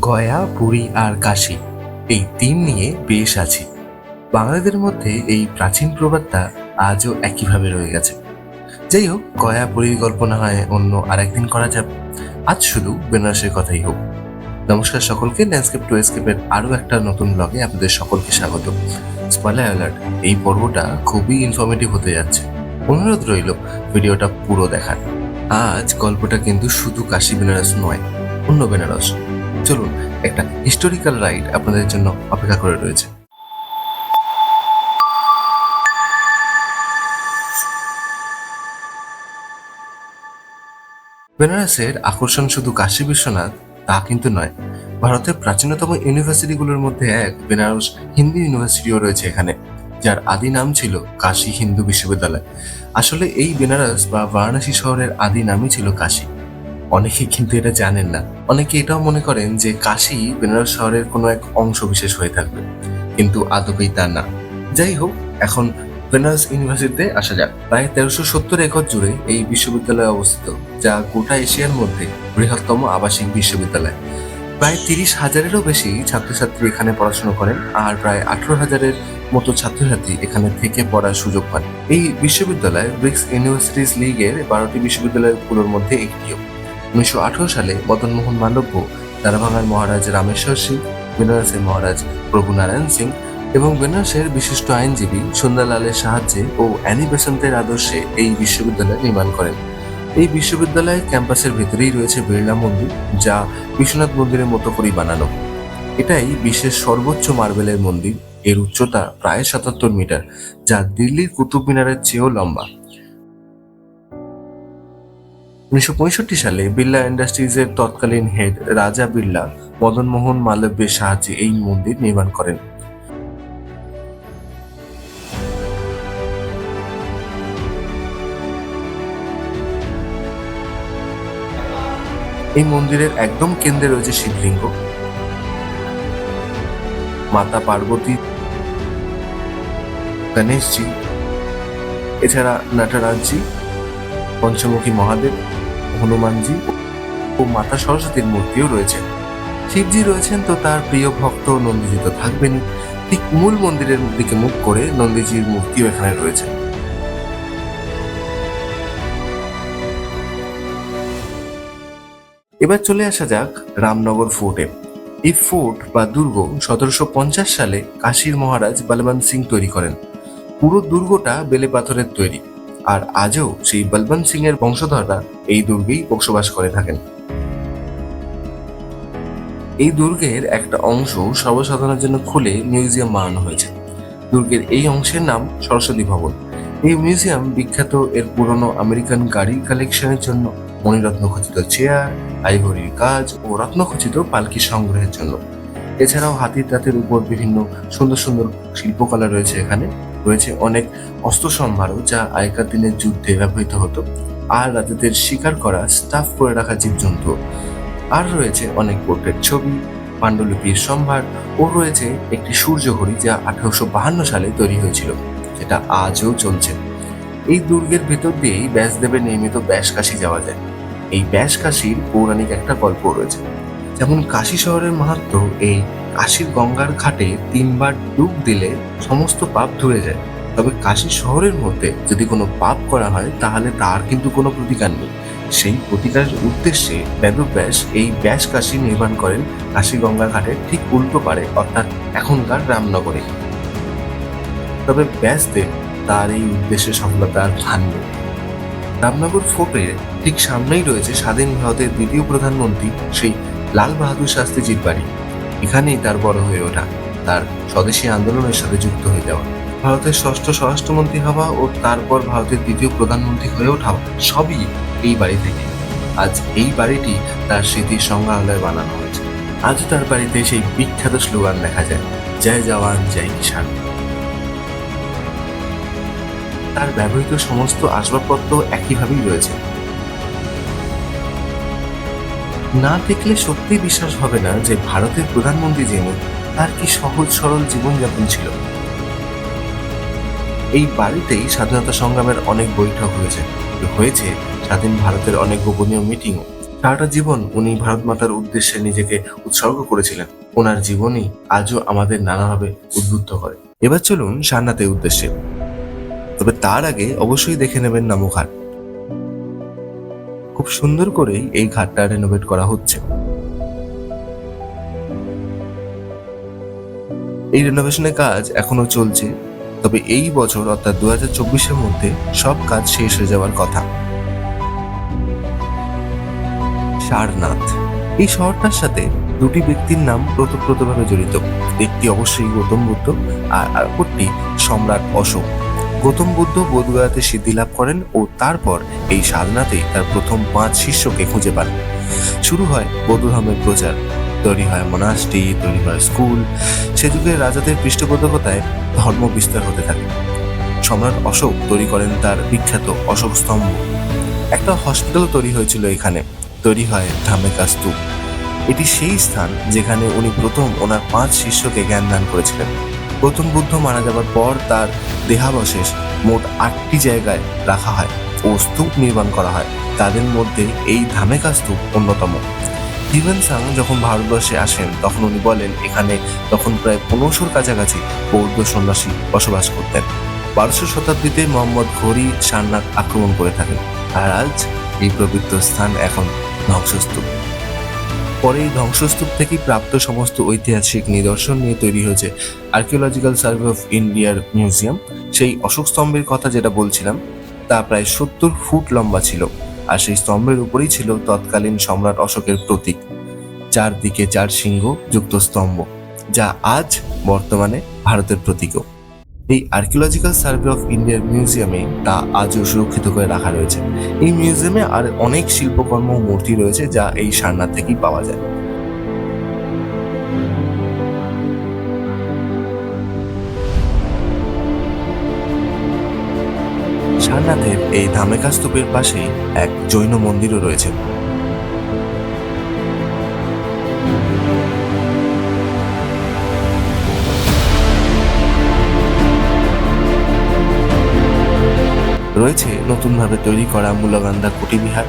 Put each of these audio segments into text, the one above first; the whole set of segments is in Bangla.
গয়া, পুরী আর কাশী, এই তিন নিয়ে বেশ আছি। বাঙালিদের মধ্যে এই প্রাচীন প্রবাদটা আজও একইভাবে রয়ে গেছে। যাই হোক, গয়া, পুরীর গল্প না হয় অন্য আরেকদিন করা যাবে আজ শুধু বেনারসের কথাই হোক। নমস্কার সকলকে ল্যান্ডস্কেপ টু এসকেপের আরও একটা নতুন ব্লগে আপনাদের সকলকে স্বাগত। স্পয়লার অ্যালার্ট এই পর্বটা খুবই ইনফরমেটিভ হতে যাচ্ছে। অনুরোধ রইল, ভিডিওটা পুরো দেখার। আজ গল্পটা কিন্তু শুধু কাশী, বেনারস নয়, অন্য বেনারস। চলুন, একটা হিস্টোরিক্যাল রাইড আপনাদের জন্য অপেক্ষা করে রয়েছে। বেনারসের আকর্ষণ শুধু কাশী বিশ্বনাথ, তা কিন্তু নয়। ভারতের প্রাচীনতম ইউনিভার্সিটিগুলোর মধ্যে এক বেনারস হিন্দু ইউনিভার্সিটিও রয়েছে এখানে, যার আদি নাম ছিল কাশী হিন্দু বিশ্ববিদ্যালয়। আসলে এই বেনারস বা বারাণসী শহরের আদি নামই ছিল কাশী। অনেকে কিন্তু এটা জানেন না। অনেকে এটাও মনে করেন যে কাশি বেনারস শহরের কোনো এক অংশ বিশেষ হয়ে থাকবে। কিন্তু আদপেই তা না। যাই হোক, এখন বেনারস ইউনিভার্সিটিতে আসা যাক। প্রায় তেরোশো সত্তর একর জুড়ে এই বিশ্ববিদ্যালয় অবস্থিত, যা গোটা এশিয়ার মধ্যে বৃহত্তম আবাসিক বিশ্ববিদ্যালয়। প্রায় তিরিশ হাজারেরও বেশি ছাত্রছাত্রী এখানে পড়াশোনা করেন, আর প্রায় আঠারো হাজারের মতো ছাত্রছাত্রী এখানে থেকে পড়ার সুযোগ পান। এই বিশ্ববিদ্যালয় ব্রিক্স ইউনিভার্সিটিজ লিগের বারোটি বিশ্ববিদ্যালয়গুলোর মধ্যে একটিও। উনিশশো আঠারো সালে মদনমোহন মান্ডব্য দারাভাঙার মহারাজ রামেশ্বর সিং, বেনারসের মহারাজ প্রভু নারায়ণ সিং এবং বেনারসের বিশিষ্ট আইনজীবী সন্ধ্যালালের সাহায্যে ও অ্যানি বেসন্তের আদর্শে এই বিশ্ববিদ্যালয় নির্মাণ করেন। এই বিশ্ববিদ্যালয়ের ক্যাম্পাসের ভেতরেই রয়েছে বিড়লা মন্দির, যা বিশ্বনাথ মন্দিরের মতো করেই বানানো। এটাই বিশ্বের সর্বোচ্চ মার্বেলের মন্দির, এর উচ্চতা প্রায় সাতাত্তর মিটার, যা দিল্লির কুতুব মিনারের চেয়েও লম্বা। উনিশশো পঁয়ষট্টি সালে বিড়লা ইন্ডাস্ট্রিজের তৎকালীন হেড রাজা বিড়লা মদনমোহন মালব্যের সাহায্যে এই মন্দির নির্মাণ করেন। এই মন্দিরের একদম কেন্দ্রে রয়েছে শিবলিঙ্গ। মাতা পার্বতী, গণেশজি, এছাড়া নটরাজজি, পঞ্চমুখী মহাদেব হনুমানজি ও মাতা সরস্বতীর মূর্তিও রয়েছে শিবজি রয়েছেন তো তার প্রিয় ভক্ত নন্দীজি তো থাকবেনই ঠিক মূল মন্দিরের দিকে মুখ করে নন্দীজির মূর্তিও এখানে রয়েছে এবার চলে আসা যাক রামনগর ফোর্টে। এই ফোর্ট বা দুর্গ সতেরোশো পঞ্চাশ সালে কাশীর মহারাজ বলবন্ত সিং তৈরি করেন। পুরো দুর্গটা বেলে পাথরের তৈরি। আর আজও সেই বলবন্ত সিং এর বংশধররা এই দুর্গেই বসবাস করে থাকেন। এই দুর্গের একটা অংশ সর্বসাধারণের জন্য খুলে মিউজিয়াম বানানো হয়েছে। দুর্গের এই অংশের নাম সরস্বতী ভবন। এই মিউজিয়াম বিখ্যাত এর পুরনো আমেরিকান গাড়ির কালেকশনের জন্য মণিরত্ন খচিত চেয়ার, আইভরির কাজ ও রত্ন রত্নখচিত পালকি সংগ্রহের জন্য। এছাড়াও হাতির দাঁতের উপর বিভিন্ন সুন্দর সুন্দর শিল্পকলা রয়েছে এখানে। রয়েছে অনেক অস্ত্র সম্ভারও যা আগেকার দিনের যুদ্ধে ব্যবহৃত হতো। আর রাজাদের শিকার করা, স্টাফ করে রাখা জীবজন্তু। আর রয়েছে অনেক পোর্ট্রেট ছবি, পাণ্ডুলিপির সম্ভার ও রয়েছে একটি সূর্য ঘড়ি যা আঠারোশো বাহান্ন সালে তৈরি হয়েছিল, যেটা আজও চলছে। এই দুর্গের ভেতর দিয়েই ব্যাসদেবের নির্মিত ব্যাসকাশি যাওয়া যায়। এই ব্যাসকাশির পৌরাণিক একটা গল্প রয়েছে। যেমন কাশী শহরের মাহাত্ম, এই কাশীর গঙ্গার ঘাটে তিনবার ডুব দিলে সমস্ত পাপ ধুয়ে যায়। তবে কাশী শহরের মধ্যে যদি কোনো পাপ করা হয়, তাহলে তার কিন্তু কোনো প্রতিকার নেই। সেই প্রতিকারের উদ্দেশ্যে বেদব্যাস এই ব্যাস কাশি নির্মাণ করেন কাশী গঙ্গা ঘাটের ঠিক উল্টো পারে অর্থাৎ এখনকার রামনগরে। তবে ব্যাসদেব তার এই উদ্দেশ্যে সফলতার নেই। রামনগর ফোর্টের ঠিক সামনেই রয়েছে স্বাধীন ভারতের দ্বিতীয় প্রধানমন্ত্রী শ্রী লাল বাহাদুর শাস্ত্রীজির বাড়ি। এখানেই তার বড় হয়ে ওঠা, তার স্বদেশী আন্দোলনের সাথে যুক্ত হয়ে যাওয়া, ভারতের ষষ্ঠ স্বরাষ্ট্রমন্ত্রী হওয়া ও তারপর ভারতের দ্বিতীয় প্রধানমন্ত্রী হয়ে ওঠা সবই এই বাড়ি থেকে। আজ এই বাড়িটি তার স্মৃতির সংগ্রহালয় বানানো হয়েছে। আজ তার বাড়িতে সেই বিখ্যাত স্লোগান দেখা যায়, জয় জওয়ান, জয় কিষাণ। তার ব্যবহৃত সমস্ত আসবাবপত্র একইভাবেই রয়েছে। না দেখলে সত্যি বিশ্বাস হবে না যে ভারতের প্রধানমন্ত্রী যিনি, তার কি সহজ সরল জীবনযাপন ছিল? এই বাড়িতেই স্বাধীনতা সংগ্রামের অনেক বৈঠক হয়েছে। হয়েছে স্বাধীন ভারতের অনেক গোপনীয় মিটিংও সারাটা জীবন উনি ভারত মাতার উদ্দেশ্যে নিজেকে উৎসর্গ করেছিলেন। ওনার জীবনই আজও আমাদের নানাভাবে উদ্বুদ্ধ করে। এবার চলুন সান্নাতের উদ্দেশ্যে। তবে তার আগে অবশ্যই দেখে নেবেন নামো ঘাট খুব সুন্দর করেই এই ঘাটটা রেনোভেট করা হচ্ছে। এই রেনোভেশনের কাজ এখনও চলছে, তবে এই বছর অর্থাৎ দু হাজার মধ্যে সব কাজ শেষ হয়ে যাওয়ার কথা। সারনাথ, এই শহরটার সাথে দুটি ব্যক্তির নাম প্রতপ্রতভাবে জড়িত। একটি অবশ্যই গৌতম বুদ্ধ আর অপরটি সম্রাট অশোক। গৌতম বুদ্ধ বোধগয়াতে সিদ্ধি লাভ করেন ও তারপর এই সাধনাতেই তার প্রথম পাঁচ শিষ্যকে খুঁজে পান। শুরু হয় বৌদ্ধ ধর্মের প্রচার। তৈরি হয় মনাস্ট্রি তৈরি হয় স্কুল। সে যুগে রাজাদের পৃষ্ঠপোষকতায় ধর্ম বিস্তার হতে থাকে। সম্রাট অশোক তৈরি করেন তার বিখ্যাত অশোক স্তম্ভ। একটা হসপিটাল তৈরি হয়েছিল এখানে। তৈরি হয় ধামেকা স্তূপ এটি সেই স্থান যেখানে উনি প্রথম ওনার পাঁচ শিষ্যকে জ্ঞান দান করেছিলেন। গৌতম বুদ্ধ মারা যাবার পর তার দেহাবশেষ মোট আটটি জায়গায় রাখা হয় ও স্তূপ নির্মাণ করা হয়। তাদের মধ্যে এই ধামেকা স্তূপ অন্যতম। হিউয়েন সাং যখন ভারতবর্ষে আসেন, তখন উনি বলেন, এখানে তখন প্রায় পনেরোশোর কাছাকাছি বৌদ্ধ সন্ন্যাসী বসবাস করতেন। বারোশো শতাব্দীতে মোহাম্মদ ঘড়ি সারনাথ আক্রমণ করে থাকেন আর আজ এই পবিত্র স্থান এখন ধ্বংসস্তূপ। পরে এই ধ্বংসস্তূপ থেকে প্রাপ্ত সমস্ত ঐতিহাসিক নিদর্শন নিয়ে তৈরি হয়েছে আর্কিওলজিক্যাল সার্ভে অফ ইন্ডিয়ার মিউজিয়াম সেই অশোক স্তম্ভের কথা যেটা বলছিলাম, তা প্রায় সত্তর ফুট লম্বা ছিল আর সেই স্তম্ভের উপরেই ছিল তৎকালীন সম্রাট অশোকের প্রতীক, চারদিকে চার সিংহ যুক্ত স্তম্ভ, যা আজ বর্তমানে ভারতের প্রতীকও। এই আর্কিওলজিক্যাল সার্ভে অফ ইন্ডিয়ার মিউজিয়ামে তা আজও সুরক্ষিত করে রাখা রয়েছে। এই মিউজিয়ামে আর অনেক শিল্পকর্ম মূর্তি রয়েছে যা এই সারনাথ থেকেই পাওয়া যায়। সারনাথের এই ধামেকা স্তূপের পাশেই এক জৈন মন্দিরও রয়েছে। রয়েছে নতুনভাবে তৈরি করা মূলগান্ধা কুটিবিহার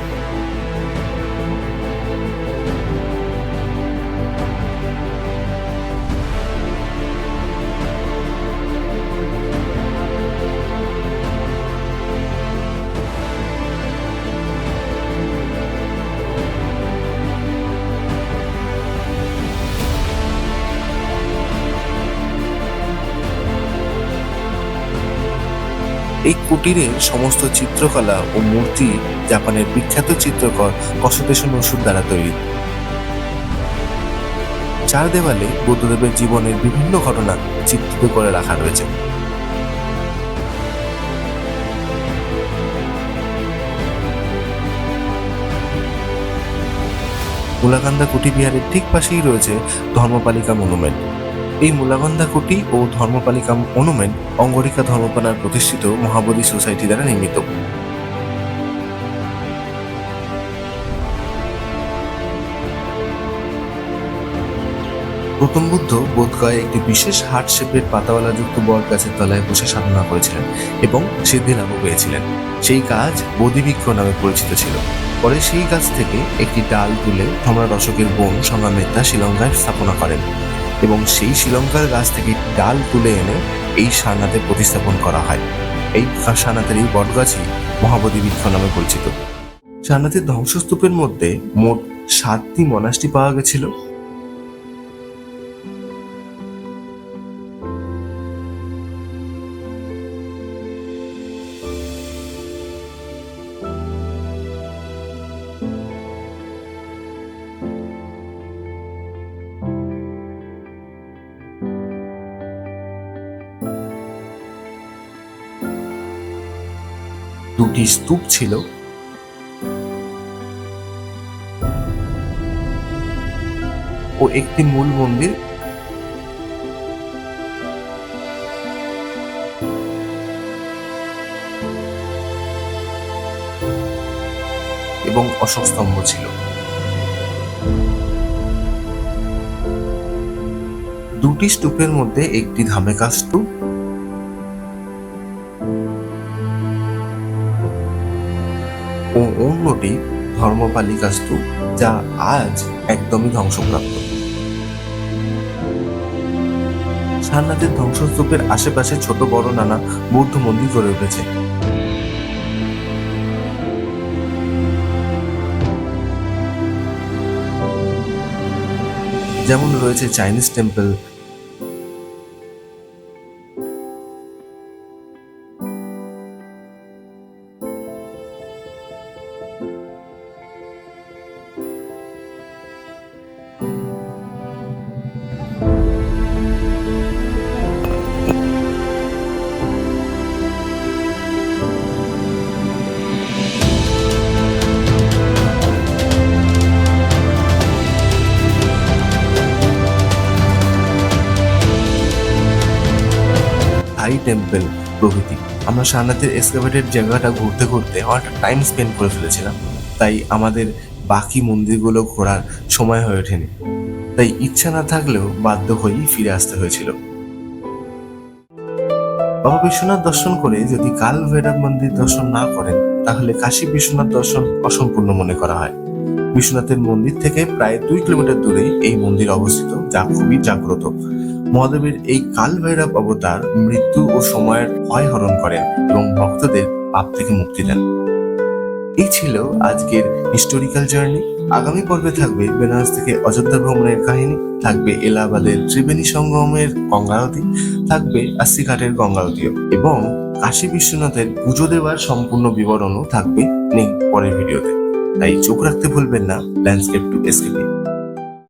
এই কুটিরের সমস্ত চিত্রকলা ও মূর্তি জাপানের বিখ্যাত চিত্রকর কসুতেশন ওষুধ দ্বারা তৈরি। চার দেওয়ালে বুদ্ধদেবের জীবনের বিভিন্ন ঘটনা চিত্রিত করে রাখা রয়েছে। মুলাকান্দা কুটি বিহারের ঠিক পাশেই রয়েছে ধর্মপালিকা মনুমেন্ট। এই মুলাগন্ধা কুটি ও ধর্মপালিকা মনুমেন্ট অঙ্গরিকা ধর্মপালার প্রতিষ্ঠিত মহাবোধি সোসাইটি দ্বারা নির্মিত। গৌতম বুদ্ধ বোধগয়ে একটি বিশেষ হার্ট শেপের পাতাওয়ালা যুক্ত বট গাছের তলায় বসে সাধনা করেছিলেন এবং সিদ্ধি লাভও পেয়েছিলেন। সেই গাছ বোধিবৃক্ষ নামে পরিচিত ছিল। পরে সেই গাছ থেকে একটি ডাল তুলে সম্রাট অশোকের বোন সংগ্রামেত্তা শ্রীলঙ্কায় স্থাপনা করেন। এবং সেই শ্রীলঙ্কার গাছ থেকে ডাল তুলে এনে এই সারনাথে প্রতিস্থাপন করা হয়। এই সানাতের এই বটগাছই মহাবোধি বৃক্ষ নামে পরিচিত। সারনাথের ধ্বংসস্তূপের মধ্যে মোট সাতটি মনাস্টি পাওয়া গেছিল। দুটি স্তূপ ছিল। ও একটি মূল মন্দির। এবং অশোক স্তম্ভ ছিল। দুটি স্তূপের মধ্যে একটি ধামেকা স্তূপ ও অন্যটি ধর্মপালিকা স্তূপ যা আজ একদমই ধ্বংসপ্রাপ্ত। সারনাথের ধ্বংসস্তূপের আশেপাশে ছোট বড় নানা বৌদ্ধ মন্দির গড়ে উঠেছে। যেমন রয়েছে চাইনিজ টেম্পল টেম্পল প্রভৃতি। আমরা সারনাথের এক্সকাভেটেড জায়গাটা ঘুরতে ঘুরতে অনেকটা টাইম স্পেন্ড করে ফেলেছিলাম। তাই আমাদের বাকি মন্দিরগুলো ঘোরার সময় হয়ে ওঠেনি। তাই ইচ্ছা না থাকলেও বাধ্য হয়েই ফিরে আসতে হয়েছিল। বাবা বিশ্বনাথ দর্শন করে যদি কাল ভৈরব মন্দির দর্শন না করেন, তাহলে কাশী বিশ্বনাথ দর্শন অসম্পূর্ণ মনে করা হয়। বিশ্বনাথের মন্দির থেকে প্রায় দুই কিলোমিটার দূরে এই মন্দির অবস্থিত, যা খুবই জাগ্রত। মহাদেবের এই কাল ভৈরব অবতার মৃত্যু ও সময়ের ভয় হরণ করেন এবং ভক্তদের পাপ থেকে মুক্তি দেন। এই ছিল আজকের হিস্টোরিক্যাল জার্নি আগামী পর্বে থাকবে বেনারস থেকে অযোধ্যা ভ্রমণের কাহিনী, থাকবে এলাহাবাদের ত্রিবেণী সঙ্গমের গঙ্গারতি, থাকবে আস্তিঘাটের গঙ্গারতিও এবং কাশী বিশ্বনাথের পুজো দেওয়ার সম্পূর্ণ বিবরণও থাকবে নেই পরের ভিডিওতে। তাই চোখ রাখতে ভুলবেন না ল্যান্ডস্কেপ টু এসকেপে